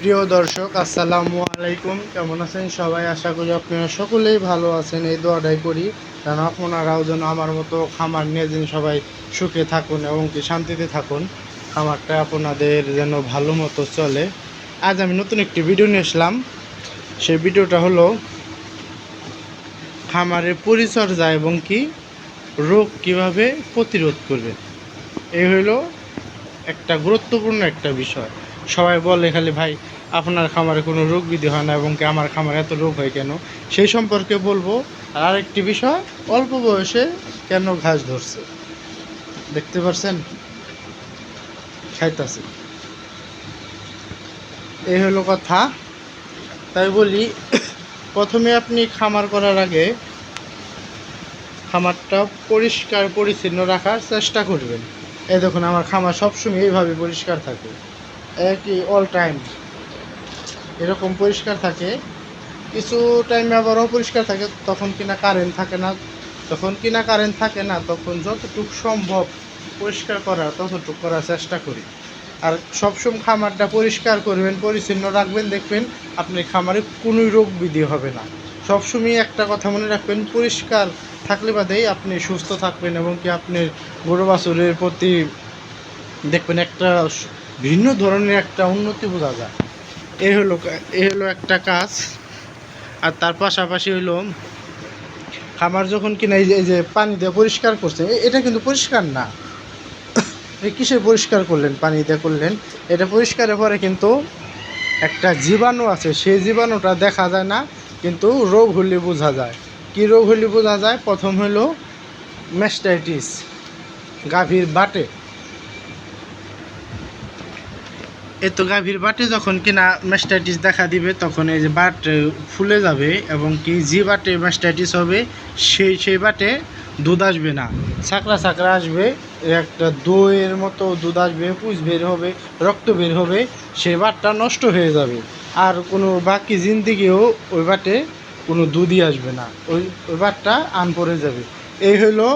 প্রিয় দর্শক, আসসালামু আলাইকুম। কেমন আছেন সবাই? আশা করি আপনারা সকলেই ভালো আছেন। এই দোয়াটাই করি কারণ আপনারাও যেন আমার মতো খামার নিয়ে যেন সবাই সুখে থাকুন এবং কি শান্তিতে থাকুন। খামারটা আপনাদের যেন ভালো মতো চলে। আজ আমি নতুন একটি ভিডিও নিয়ে আসলাম। সেই ভিডিওটা হলো খামারের পরিচর্যা এবং কি রোগ কীভাবে প্রতিরোধ করবে। এই হলো একটা গুরুত্বপূর্ণ একটা বিষয়। সবাই বলে খালি, ভাই, আপনার খামারে কোনো রোগ বিধি হয় না এবং কি আমার খামারে এত রোগ হয় কেন? সেই সম্পর্কে বলব। আর আরেকটি বিষয়, অল্প বয়সে কেন ঘাস ধরছে? দেখতে পারছেন? খাইতাছে। এই হলো কথা। তাই বলি, প্রথমে আপনি খামার করার আগে খামারটা পরিষ্কার, পরিচ্ছন্ন রাখার চেষ্টা করবেন। এই দেখুন, আমার খামার সবসময় এইভাবে পরিষ্কার থাকে। একই অল টাইম এরকম পরিষ্কার থাকে। কিছু টাইমে আবার অপরিষ্কার থাকে, তখন কিনা কারেন্ট থাকে না। তখন কিনা কারেন্ট থাকে না, তখন যতটুকু সম্ভব পরিষ্কার করার ততটুকু করার চেষ্টা করি। আর সবসময় খামারটা পরিষ্কার করবেন, পরিচ্ছন্ন রাখবেন, দেখবেন আপনি খামারে কোনো রোগ বিধি হবে না। সবসময় একটা কথা মনে রাখবেন, পরিষ্কার থাকলে বাদেই আপনি সুস্থ থাকবেন এবং কি আপনার গরু বাছুরের প্রতি দেখবেন একটা ভিন্ন ধরনের একটা উন্নতি বোঝা যায়। এ হলো এ হলো একটা কাজ, আর তার পাশাপাশি হলো খামার যখন কিনা এই যে এই যে পানি দিয়ে পরিষ্কার করছে এটা কিন্তু পরিষ্কার না। কিসের পরিষ্কার করলেন? পানি দিয়ে করলেন। এটা পরিষ্কারের পরে কিন্তু একটা জীবাণু আছে, সেই জীবাণুটা দেখা যায় না, কিন্তু রোগ হলে বোঝা যায়। কি রোগ হলে বোঝা যায়? প্রথম হলো ম্যাস্টাইটিস গাভীর বাটে। এ তো গাভীর বাটে যখন কিনা ম্যাস্টাইটিস দেখা দিবে, তখন এই যে বাট ফুলে যাবে এবং কি যে বাটে ম্যাস্টাইটিস হবে, সেই সেই বাটে দুধ আসবে না। ছাকরা ছাকরা আসবে, একটা দইয়ের মতো দুধ আসবে পুষ বের হবে, রক্ত বের হবে, সেই বাটটা নষ্ট হয়ে যাবে। আর কোনো বাকি জিন্দিগিও ওই বাটে কোনো দুধই আসবে না। ওই ওই বাটটা আন পড়ে যাবে। এই হলো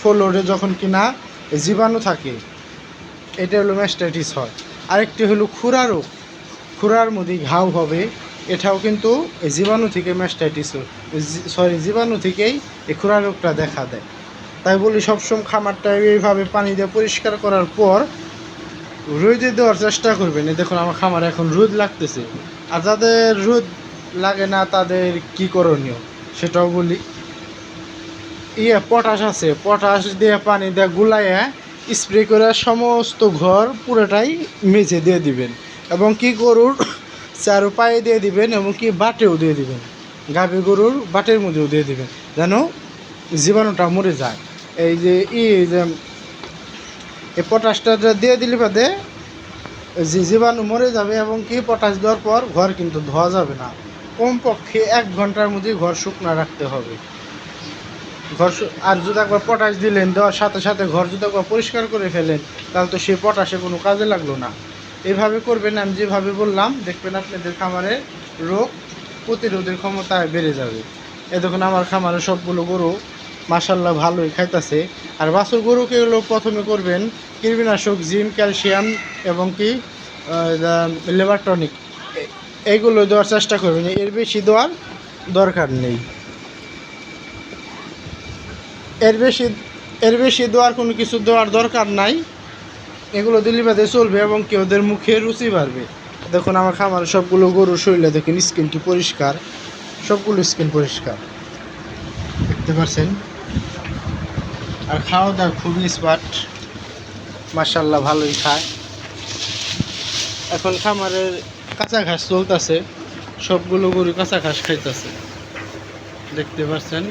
ফ্লোরে যখন কিনা জীবাণু থাকে, এটা হলো ম্যাস্টাইটিস হয়। আরেকটি হলো খুরা রোগ খুরার মধ্যে ঘাও হবে। এটাও কিন্তু জীবাণু থেকে ম্যাস্টাইটিস সরি জীবাণু থেকেই এই খুরা রোগটা দেখা দেয়। তাই বলি সবসময় খামারটা এইভাবে পানি দিয়ে পরিষ্কার করার পর রোদে দেওয়ার চেষ্টা করবেন। এই দেখুন আমার খামারে এখন রোদ লাগতেছে। আর যাদের রোদ লাগে না, তাদের কি করণীয়? সেটাও বলি। ইয়ে পটাশ আছে। পটাশ দিয়ে পানি দিয়ে গুলাইয়া স্প্রে করে সমস্ত ঘর পুরোটাই মেঝে দিয়ে দিবেন। এবং কি গরুর চারু পায়ে দিয়ে দিবেন এবং কি বাটেও দিয়ে দিবেন। গাভী গরুর বাটের মধ্যেও দিয়ে দিবেন যেন জীবাণুটা মরে যায়। এই যে ই এই পটাশটা দিয়ে দিলে বাদে যে জীবাণু মরে যাবে এবং কি পটাশ দেওয়ার পর ঘর কিন্তু ধোয়া যাবে না। কমপক্ষে এক ঘণ্টার মধ্যে ঘর শুকনা রাখতে হবে। ঘর আর যদি একবার পটাশ দিলেন, দেওয়ার সাথে সাথে ঘর যদি একবার পরিষ্কার করে ফেলেন, তাহলে তো সেই পটাশে কোনো কাজে লাগল না। এভাবে করবেন, আমি যেভাবে বললাম, দেখবেন আপনাদের খামারে রোগ প্রতিরোধের ক্ষমতা বেড়ে যাবে। এ দেখুন, আমার খামারে সবগুলো গরু মাসাল্লাহ ভালোই খাইতেছে। আর বাছুর গরুকে হলো প্রথমে করবেন কীটনাশক জিম ক্যালসিয়াম এবং কি লেবারটনিক এইগুলো দেওয়ার চেষ্টা করবেন, এর বেশি দেওয়ার দরকার নেই। এর বেশি এর বেশি দেওয়ার কোনো কিছু দেওয়ার দরকার নাই। এগুলো দিলে বাদে চলবে এবং কি ওদের মুখে রুচি বাড়বে। দেখুন আমার খামারে সবগুলো গরুর শরীরে দেখুন স্কিন কি পরিষ্কার, সবগুলো স্কিন পরিষ্কার। দেখতে পাচ্ছেন? আর খাওয়া দাওয়া খুবই স্মার্ট মার্শাল্লাহ ভালোই খায়। এখন খামারের কাঁচা ঘাস চলতেছে, সবগুলো গরু কাঁচা ঘাস খাইতেছে। দেখতে পাচ্ছেন?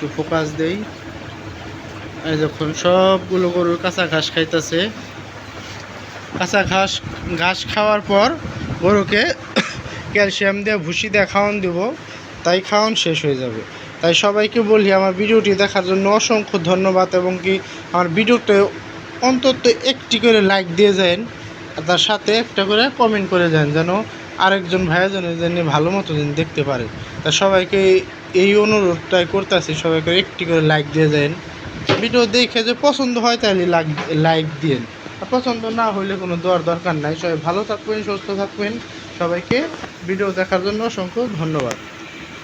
একটু ফোকাস দেই। যখন সবগুলো গরুর কাঁচা ঘাস খাইতেছে। কাঁচা ঘাস ঘাস খাওয়ার পর গরুকে ক্যালসিয়াম দিয়ে ভুসি দিয়ে খাওয়ান দেব, তাই খাওয়ান শেষ হয়ে যাবে। তাই সবাইকে বলি, আমার ভিডিওটি দেখার জন্য অসংখ্য ধন্যবাদ এবং কি আমার ভিডিওতে অন্তত একটি করে লাইক দিয়ে যান, আর তার সাথে একটা করে কমেন্ট করে যান, যেন আরেকজন ভাইয়া যেন ভালো মতো যেন দেখতে পারে। তা সবাইকে এই অনুরোধটাই করতেছি সবাইকে একটি করে লাইক দিয়ে দেন। ভিডিও দেখে যে পছন্দ হয় তাহলে লাইক লাইক দিন আর পছন্দ না হলে কোনো দেওয়ার দরকার নাই। সবাই ভালো থাকবেন, সুস্থ থাকবেন। সবাইকে ভিডিও দেখার জন্য অসংখ্য ধন্যবাদ।